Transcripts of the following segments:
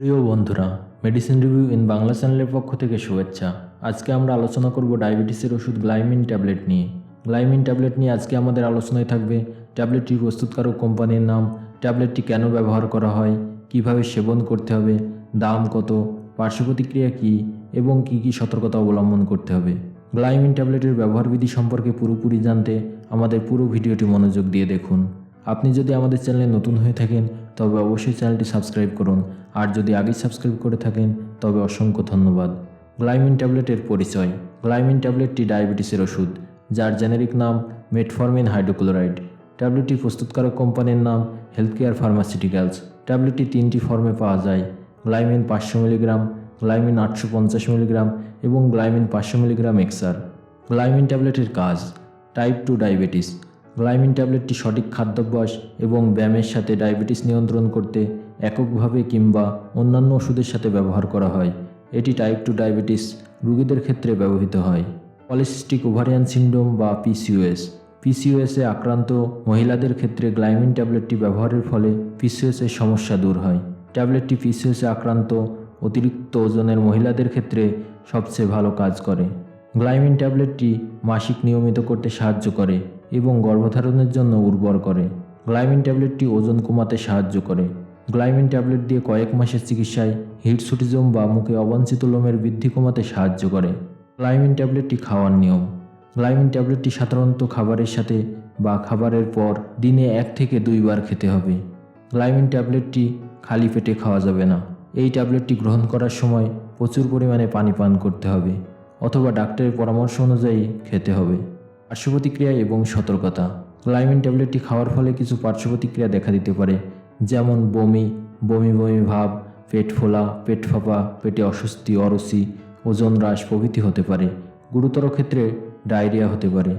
প্রিয় বন্ধুরা medicine review in Bangla চ্যানেলের পক্ষ থেকে শুভেচ্ছা। আজকে আমরা আলোচনা করব ডায়াবেটিসের ওষুধ গ্লাইমিন ট্যাবলেট নিয়ে। গ্লাইমিন ট্যাবলেট নিয়ে আজকে আমাদের আলোচনায় থাকবে ট্যাবলেটটির প্রস্তুতকারক কোম্পানির নাম, ট্যাবলেটটি কেন ব্যবহার করা হয়, কীভাবে সেবন করতে হবে, দাম কত, পার্শ্ব প্রতিক্রিয়া কী, এবং কী কী সতর্কতা অবলম্বন করতে হবে। গ্লাইমিন ট্যাবলেটের ব্যবহারবিধি সম্পর্কে পুরোপুরি জানতে আমাদের পুরো ভিডিওটি মনোযোগ দিয়ে দেখুন। আপনি যদি আমাদের চ্যানেলে নতুন হয়ে থাকেন তবে অবশ্যই চ্যানেলটি সাবস্ক্রাইব করুন। আর যদি আগেই সাবস্ক্রাইব করে থাকেন, তবে অসংখ্য ধন্যবাদ। গ্লাইমিন ট্যাবলেটের পরিচয়। গ্লাইমিন ট্যাবলেটটি ডায়াবেটিসের ওষুধ, যার জেনেরিক নাম মেটফরমিন হাইড্রোক্লোরাইড। ট্যাবলেটটি প্রস্তুতকারক কোম্পানির নাম হেলথ কেয়ার ফার্মাসিউটিক্যালস। ট্যাবলেটটি তিনটি ফর্মে পাওয়া যায়। গ্লাইমিন পাঁচশো মিলিগ্রাম, গ্লাইমিন আটশো পঞ্চাশ মিলিগ্রাম এবং গ্লাইমিন পাঁচশো মিলিগ্রাম এক্সার গ্লাইমিন ট্যাবলেটের কাজ, টাইপ টু ডায়াবেটিস। গ্লাইমিন ট্যাবলেটটি সঠিক খাদ্যাভ্যাস এবং ব্যায়ামের সাথে ডায়াবেটিস নিয়ন্ত্রণ করতে এককভাবে কিংবা অন্যান্য ওষুধের সাথে ব্যবহার করা হয়। এটি টাইপ টু ডায়াবেটিস রোগীদের ক্ষেত্রে ব্যবহৃত হয়। পলিসিস্টিক ওভারিয়ান সিন্ড্রোম বা পিসিওএস পিসিওএসে আক্রান্ত মহিলাদের ক্ষেত্রে গ্লাইমিন ট্যাবলেটটি ব্যবহারের ফলে পিসিওএসের সমস্যা দূর হয়। ট্যাবলেটটি পিসিওএসে আক্রান্ত অতিরিক্ত ওজনের মহিলাদের ক্ষেত্রে সবচেয়ে ভালো কাজ করে। গ্লাইমিন ট্যাবলেটটি মাসিক নিয়মিত করতে সাহায্য করে। এবং গর্ভধারণের জন্য উর্বর করে। গ্লাইমিন ট্যাবলেটটি ওজন কমাতে সাহায্য করে। গ্লাইমিন ট্যাবলেট দিয়ে কয়েক মাসের চিকিৎসায় হিটসুটিজম বা মুখে অবাঞ্ছিত লোমের বৃদ্ধি কমাতে সাহায্য করে। গ্লাইমিন ট্যাবলেটটি খাওয়ার নিয়ম। গ্লাইমিন ট্যাবলেটটি সাধারণত খাবারের সাথে বা খাবারের পর দিনে এক থেকে দুইবার খেতে হবে। গ্লাইমিন ট্যাবলেটটি খালি পেটে খাওয়া যাবে না। এই ট্যাবলেটটি গ্রহণ করার সময় প্রচুর পরিমাণে পানি পান করতে হবে অথবা ডাক্তারের পরামর্শ অনুযায়ী খেতে হবে। পার্শ্ব প্রতিক্রিয়া এবং সতর্কতা। গ্লাইমিন ট্যাবলেটটি খাওয়ার ফলে কিছু পার্শ্ব প্রতিক্রিয়া দেখা দিতে পারে, যেমন বমি বমি বমি ভাব, পেট ফোলা, পেট ফাঁপা, পেটে অস্বস্তি অরসি ওজন হ্রাস প্রভৃতি হতে পারে। গুরুতর ক্ষেত্রে ডায়রিয়া হতে পারে।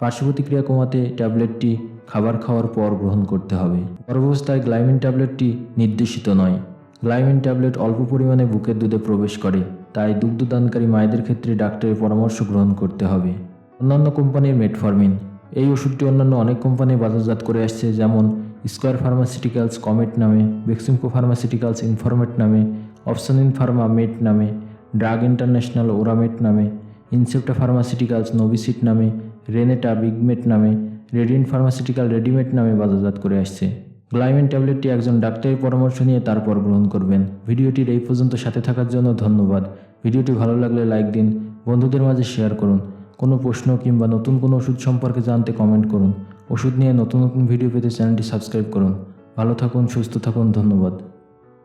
পার্শ্ব প্রতিক্রিয়া কমাতে ট্যাবলেটটি খাবার খাওয়ার পর গ্রহণ করতে হবে। গর্ভাবস্থায় গ্লাইমিন ট্যাবলেটটি নির্দেশিত নয়। গ্লাইমিন ট্যাবলেট অল্প পরিমাণে বুকের দুধে প্রবেশ করে, তাই দুগ্ধদানকারী মায়েদের ক্ষেত্রে ডাক্তারের পরামর্শ গ্রহণ করতে হবে। অন্যান্য কোম্পানির মেটফরমিন এই ওষুধটি অন্যান্য অনেক কোম্পানি বাজারজাত করে আসছে, যেমন স্কোয়ার ফার্মাসিউটিক্যালস কমেট নামে বেক্সিমকো ফার্মাসিউটিক্যালস ইনফরমেট নামে অপশনিন ফার্মা মেট নামে ড্রাগ ইন্টারন্যাশনাল ওরামেট নামে ইনসেপ্টা ফার্মাসিউটিক্যালস নোভিসিট নামে রেনেটা বিগমেট নামে রেডিন ফার্মাসিউটিক্যাল রেডিমেড নামে বাজারজাত করে আসছে। গ্লাইমিন ট্যাবলেটটি একজন ডাক্তারের পরামর্শ নিয়ে তারপর গ্রহণ করবেন। ভিডিওটির এই পর্যন্ত সাথে থাকার জন্য ধন্যবাদ। ভিডিওটি ভালো লাগলে লাইক দিন, বন্ধুদের মাঝে শেয়ার করুন। কোনো প্রশ্ন কিংবা নতুন কোনো ওষুধ সম্পর্কে জানতে কমেন্ট করুন। ওষুধ নিয়ে নতুন নতুন ভিডিও পেতে চ্যানেলটি সাবস্ক্রাইব করুন। ভালো থাকুন, সুস্থ থাকুন, ধন্যবাদ।